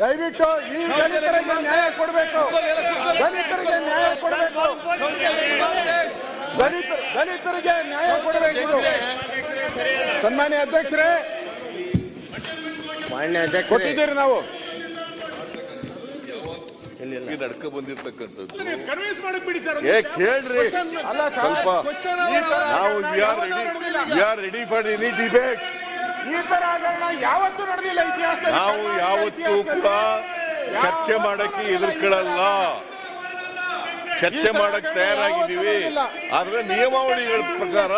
ದಯವಿಟ್ಟು ಈ ದಲಿತರಿಗೆ ನ್ಯಾಯ ಕೊಡಬೇಕು. ದಲಿತರಿಗೆ ನ್ಯಾಯ ಕೊಡಬೇಕು. ದಲಿತ ದಲಿತರಿಗೆ ನ್ಯಾಯ ಕೊಡಬೇಕು. ಇದು. ಸನ್ಮಾನ್ಯ ಅಧ್ಯಕ್ಷರೇ ಮಾನ್ಯ ಅಧ್ಯಕ್ಷರೇ. ಕೊಟ್ಟಿದ್ದೀರಿ ನಾವು. ನಡ್ಕ ಬಂದಿರ್ತಕ್ಕಂಥದ್ದು. ಕನ್ವಿನ್ಸ್ ಮಾಡಕ್ ಬಿಡಿ ಸರ್ ಏ ಕೇಳ್ರಿ. ಅಲ್ಲ ಸ್ವಲ್ಪ ನಾವು. We are ready for any debate ಈ ತರ ಹಗರಣ ಯಾವತ್ತೂ ನಡೆದಿಲ್ಲ ಇತಿಹಾಸದಲ್ಲಿ. ನಾವು ಯಾವತ್ತೂ ಕೂಡ ಚರ್ಚೆ ಮಾಡಕ್ಕೆ ಎದುರ್ಕೊಳ್ಳಲ್ಲ ಚರ್ಚೆ ಮಾಡಕ್ ತಯಾರಾಗಿದ್ದೀವಿ. ಆದ್ರೆ ನಿಯಮಾವಳಿಗಳ ಪ್ರಕಾರ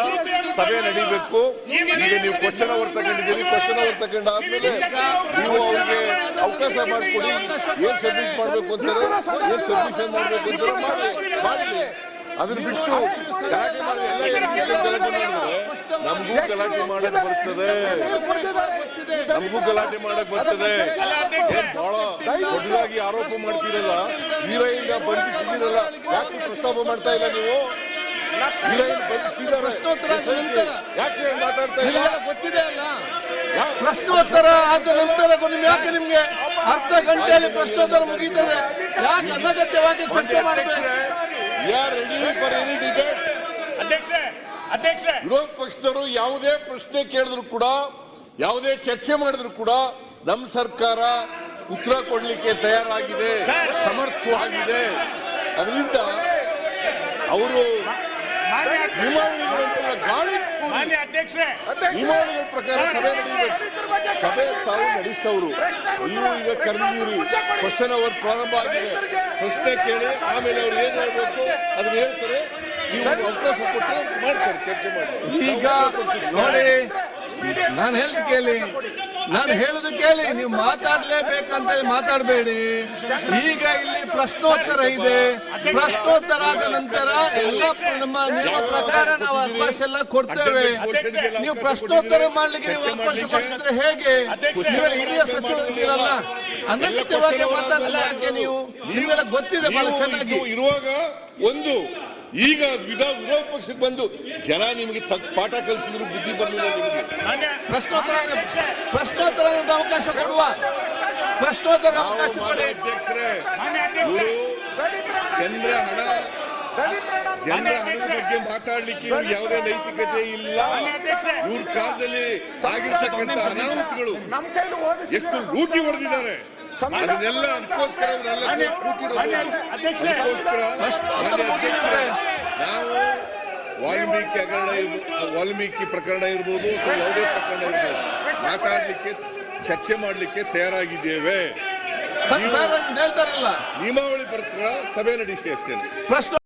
ಸಭೆ ನಡೀಬೇಕು. ಈಗ ನೀವು ಕ್ವಶನ್ ಅವರ್ ತಗೊಂಡಿದ್ದೀರಿ. ಕ್ವಶನ್ ಅವರ್ ತಗೊಂಡಾದ್ಮೇಲೆ ನೀವು ಅವರಿಗೆ ಅವಕಾಶ ಮಾಡಿಕೊಡಿ. ಏನ್ ಸಬ್ಮಿಟ್ ಮಾಡ್ಬೇಕು ಅಂತಾರೆ? ಏನ್ ಸಬ್ಮಿಷನ್ ಮಾಡ್ಬೇಕು ಅಂತಾರೆ? ಮಾಡಿ. ಅದನ್ನ ಬಿಟ್ಟು ನಮಗೂ ಗಲಾಟೆ ಮಾಡಕ್ ಬರ್ತದೆ. ನಮಗೂ ಗಲಾಟೆ ಮಾಡಕ್ ಬರ್ತದೆ. ಬಹಳ ದೊಡ್ಡದಾಗಿ ಆರೋಪ ಮಾಡ್ತೀರಲ್ಲ ವೀರಯ್ಯ ಬಂಧಿಸಿದ್ದೀರಲ್ಲ ಯಾಕೆ ಪ್ರಸ್ತಾಪ ಮಾಡ್ತಾ ಇಲ್ಲ ನೀವು? ವೀರಯ್ಯನ ಬಂಧಿಸಿದ್ದಾರೆ. ಪ್ರಶ್ನೋತ್ತರ ಆದ ನಂತರ. ಯಾಕೆ ಮಾತಾಡ್ತಾ ಇಲ್ಲ? ಗೊತ್ತಿದೆ ಅಲ್ಲ? ಪ್ರಶ್ನೋತ್ತರ ಆದ ನಂತರ ನಿಮ್ಗೆ ಯಾಕೆ ನಿಮ್ಗೆ ಅರ್ಧ ಗಂಟೆಯಲ್ಲಿ ಪ್ರಶ್ನೋತ್ತರ ಮುಗೀತದೆ ಯಾಕೆ ಅನಗತ್ಯವಾಗಿ ಚರ್ಚೆ ಮಾಡಬೇಕು? ವಿರೋಧ ಪಕ್ಷದವರು ಯಾವುದೇ ಪ್ರಶ್ನೆ ಕೇಳಿದ್ರು ಕೂಡ ಯಾವುದೇ ಚರ್ಚೆ ಮಾಡಿದ್ರು ಕೂಡ ನಮ್ಮ ಸರ್ಕಾರ ಉತ್ತರ ಕೊಡ್ಲಿಕ್ಕೆ ತಯಾರಾಗಿದೆ ಸಮರ್ಥವಾಗಿದೆ. ಅದರಿಂದ ಅವರು ಮಾನ್ಯ ಅಧ್ಯಕ್ಷೆ ನಿಯಮಾವಳಿಗಳ ಪ್ರಕಾರ ಸಭೆ ನಡೆಯಬೇಕು ಸಭೆ ತಾವು ನಡೆಸೋರು. ನೀವು ಈಗ ಕರೆದಿದ್ದೀರಿ. ಕ್ವಶನ್ ಅವರ್ ಪ್ರಾರಂಭ ಆಗಿದೆ. ಪ್ರಶ್ನೆ ಕೇಳಿ ಆಮೇಲೆ ಅವ್ರು ಏನ್ ಹೇಳ್ಬೇಕು ಅದನ್ನ ಹೇಳ್ತಾರೆ. ನೀವು ಅವಕಾಶ ಕೊಟ್ಟು ಮಾಡ್ತಾರೆ ಚರ್ಚೆ ಮಾಡಿ ಈಗ ನೋಡಿ ನಾನು ಹೇಳಿ ಕೇಳಿ ನಾನು ಹೇಳುದು ಕೇಳಿ, ನೀವು ಮಾತಾಡ್ಲೇಬೇಕಂತ ಮಾತಾಡಬೇಡಿ. ಈಗ ಇಲ್ಲಿ ಪ್ರಶ್ನೋತ್ತರ ಇದೆ. ಪ್ರಶ್ನೋತ್ತರ ಆದ ನಂತರ ಎಲ್ಲ ನಮ್ಮ ನಿಯಮ ಪ್ರಕಾರ ನಾವು ಅವಕಾಶ ಎಲ್ಲ ಕೊಡ್ತೇವೆ. ನೀವು ಪ್ರಶ್ನೋತ್ತರ ಮಾಡ್ಲಿಕ್ಕೆ ನೀವು ಅವಕಾಶ ಕೊಟ್ಟಿದ್ರೆ ಹೇಗೆ? ಹಿರಿಯ ಸಚಿವರಿದ್ದೀರಲ್ಲ. ಅನಗತ್ಯವಾಗಿ ಮಾತಾಡಲ್ಲ ಯಾಕೆ ನೀವು? ನಿಮ್ಗೆಲ್ಲ ಗೊತ್ತಿದೆ ಬಹಳ ಚೆನ್ನಾಗಿ. ಇರುವಾಗ ಒಂದು ಈಗ ವಿಧ ವಿರೋಧ ಪಕ್ಷಕ್ಕೆ ಬಂದು ಜನ ನಿಮಗೆ ತಕ್ಕ ಪಾಠ ಕಲಿಸಿದ್ರು ಬುದ್ಧಿ ಬರಲಿಲ್ಲ ನಿಮಗೆ. ಪ್ರಶ್ನೋತ್ತರ ಪ್ರಶ್ನೋತ್ತರ ಅವಕಾಶ ಕೊಡುವ ಪ್ರಶ್ನೋತ್ತರ ಅವಕಾಶ ಕೊಡಿ ಅಧ್ಯಕ್ಷರೇ ಜನರ ಹಣ ಜನರ ಹಣದ ಬಗ್ಗೆ ಮಾತಾಡ್ಲಿಕ್ಕೆ ಇವ್ರಿಗೆ ಯಾವುದೇ ನೈತಿಕತೆ ಇಲ್ಲ. ಇವ್ರ ಕಾಲದಲ್ಲಿ ಸಾಗಿರ್ತಕ್ಕಂಥ ಅನಾಹುತಗಳು ಎಷ್ಟು ಲೂಟಿ ಹೊಡೆದಿದ್ದಾರೆ. ಅದನ್ನೆಲ್ಲ ಅದಕ್ಕೋಸ್ಕರ ನಾವು ವಾಲ್ಮೀಕಿ ಹಗರಣ ಇರ್ಬೋದು ವಾಲ್ಮೀಕಿ ಪ್ರಕರಣ ಇರ್ಬೋದು ಅಥವಾ ಯಾವುದೇ ಪ್ರಕರಣ ಇರ್ಬೋದು ಮಾತಾಡಲಿಕ್ಕೆ ಚರ್ಚೆ ಮಾಡಲಿಕ್ಕೆ ತಯಾರಾಗಿದ್ದೇವೆ. ನಿಯಮಾವಳಿ ಪ್ರಕಾರ ಸಭೆ ನಡೆಸಿ ಅಷ್ಟೇ ಪ್ರಶ್ನೆ